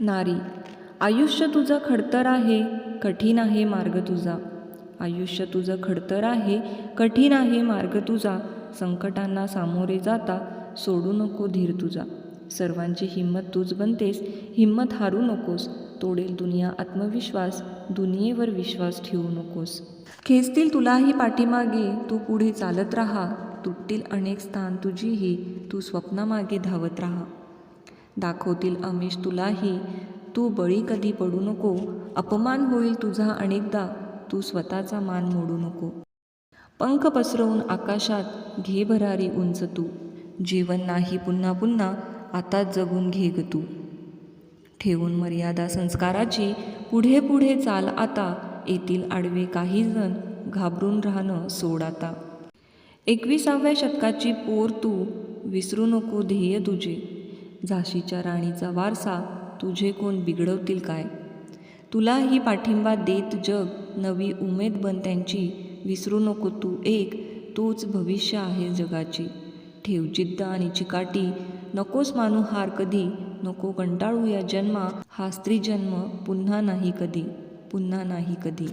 नारी आयुष्य तुझं खडतर आहे कठीण आहे मार्ग तुझा. आयुष्य तुझं खडतर आहे कठीण आहे मार्ग तुझा. संकटांना सामोरे जाता सोडू नको धीर तुझा. सर्वांची हिंमत तूच बनतेस हिंमत हारू नकोस. तोडेल दुनिया आत्मविश्वास दुनियेवर विश्वास ठेवू नकोस. खेचतील तुलाही पाठीमागे तू पुढे चालत राहा. तुटतील अनेक स्थान तुझीही तू स्वप्नामागे धावत राहा. दाखवतील आमिष तुलाही तू बळी कधी पडू नको अपमान होईल तुझा अनेकदा तू स्वतःचा मान मोडू नको. पंख पसरवून आकाशात घे भरारी उंच तू जीवन नाही पुन्हा पुन्हा आता जगून घे ग तू. ठेवून मर्यादा संस्काराची पुढे पुढे चाल आता येतील आडवे काही जण घाबरून राहणं सोड आता. एकविसाव्या शतकाची पोर तू विसरू नको ध्येय तुझे. झाशीच्या राणीचा वारसा तुझे कोण बिघडवतील काय? तुलाही पाठिंबा देत जग नवी उमेद बन त्यांची. विसरू नको तू एक तूच भविष्य आहे जगाची. ठेव जिद्द आणि चिकाटी. नकोस मानू हार कधी. नको कंटाळू या जन्मा. हा स्त्री जन्म पुन्हा नाही कधी. पुन्हा नाही कधी.